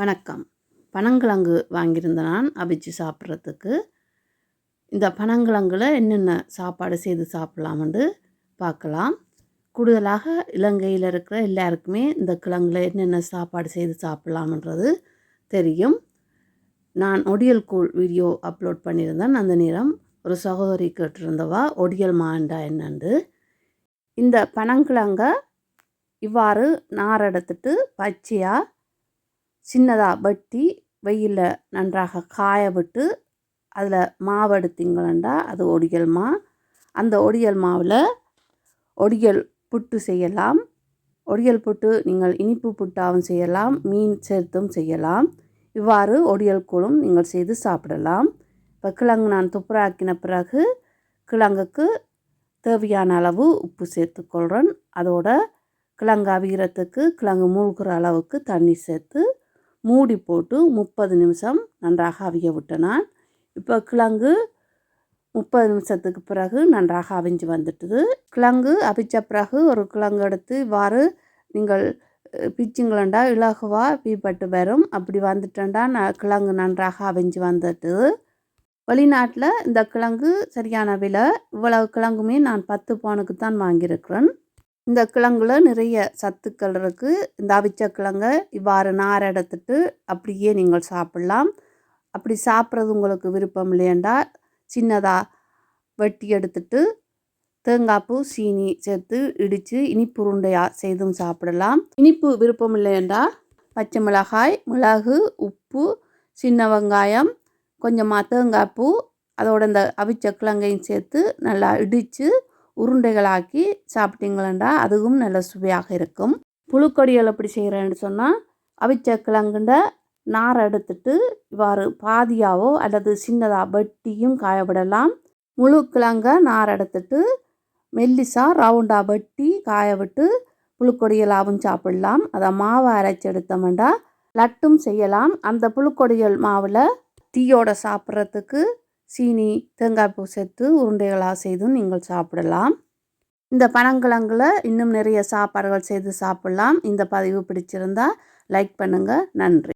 வணக்கம். பனங்கிழங்கு வாங்கியிருந்தேன் நான் அவிச்சு சாப்பிட்றதுக்கு. இந்த பனங்கிழங்குல என்னென்ன சாப்பாடு செய்து சாப்பிட்லாம்னு பார்க்கலாம். கூடுதலாக இலங்கையில் இருக்கிற எல்லாருக்குமே இந்த கிழங்குல என்னென்ன சாப்பாடு செய்து சாப்பிட்லாம்ன்றது தெரியும். நான் ஒடியல் கூழ் வீடியோ அப்லோட் பண்ணியிருந்தேன். அந்த நேரம் ஒரு சகோதரி கேட்டிருந்தவா ஒடியல் மாண்டா என்னண்டு? இந்த பனங்கிழங்க இவ்வாறு நார் எடுத்துட்டு பச்சையாக சின்னதாக வட்டி வெயிலில் நன்றாக காய விட்டு அதில் மாவு எடுத்தீங்களா அது ஒடியல் மா. அந்த ஒடியல் மாவில் ஒடியல் புட்டு செய்யலாம். ஒடியல் புட்டு நீங்கள் இனிப்பு புட்டாகவும் செய்யலாம். மீன் சேர்த்தும் செய்யலாம். இவ்வாறு ஒடியல் கூழும் நீங்கள் செய்து சாப்பிடலாம். இப்போ கிழங்கு நான் துப்புராக்கின பிறகு கிழங்குக்கு தேவையான அளவு உப்பு சேர்த்துக்கொள்கிறேன் அதோட கிழங்கு அவிகிறதுக்கு கிழங்கு மூழ்கிற அளவுக்கு தண்ணி சேர்த்து மூடி போட்டு முப்பது நிமிஷம் நன்றாக அவிய விட்ட நான். இப்போ கிழங்கு முப்பது நிமிஷத்துக்கு பிறகு நன்றாக அவிஞ்சு வந்துட்டுது. கிழங்கு அவிச்ச பிறகு ஒரு கிழங்கு எடுத்து இவ்வாறு நீங்கள் பிச்சுங்களண்டா இலகுவாக பீப்பட்டு வரும் அப்படி வந்துட்டேன்டா நான் கிழங்கு நன்றாக அவிஞ்சு வந்துட்டுது. வெளிநாட்டில் இந்த கிழங்கு சரியான விலை. இவ்வளவு கிழங்குமே நான் பத்து பவுனுக்கு தான் வாங்கியிருக்கிறேன். இந்த கிழங்குல நிறைய சத்துக்கள் இருக்குது இந்த அவிச்ச கிழங்கை இவ்வாறு நார் எடுத்துட்டு அப்படியே நீங்கள் சாப்பிட்லாம். அப்படி சாப்பிட்றது உங்களுக்கு விருப்பம் இல்லையண்டா. சின்னதாக வெட்டி எடுத்துட்டு தேங்காய்ப்பூ சீனி சேர்த்து இடித்து இனிப்பு உருண்டையாக செய்தும் சாப்பிடலாம். இனிப்பு விருப்பம் இல்லையண்டா. பச்சை மிளகாய் மிளகு உப்பு சின்ன வெங்காயம் கொஞ்சமாக தேங்காய்ப்பூ அதோட இந்த அவிச்ச கிழங்கையும் சேர்த்து நல்லா இடித்து உருண்டைகளாக்கி சாப்பிட்டீங்களா அதுவும் நல்ல சுவையாக இருக்கும். புழுக்கொடிகள் எப்படி செய்கிறேன்னு சொன்னால் அவிச்ச கிழங்குண்ட நாரை எடுத்துட்டு இவ்வாறு பாதியாவோ அல்லது சின்னதாக வெட்டியும் காயவிடலாம். முழு கிழங்க நார் எடுத்துட்டு மெல்லிசா ரவுண்டாக வெட்டி காய விட்டு புழுக்கொடிகளாகவும் சாப்பிடலாம். அதை மாவை அரைச்சி எடுத்தோம்னா லட்டும் செய்யலாம். அந்த புழுக்கொடிகள் மாவில் தீயோட சாப்பிட்றதுக்கு சீனி தேங்காய் பூ சேர்த்து உருண்டைகளாக செய்தும் நீங்கள் சாப்பிடலாம். இந்த பனங்கிழங்குல இன்னும் நிறைய சாப்பாடுகள் செய்து சாப்பிடலாம். இந்த பதிவு பிடிச்சிருந்தா லைக் பண்ணுங்கள் நன்றி.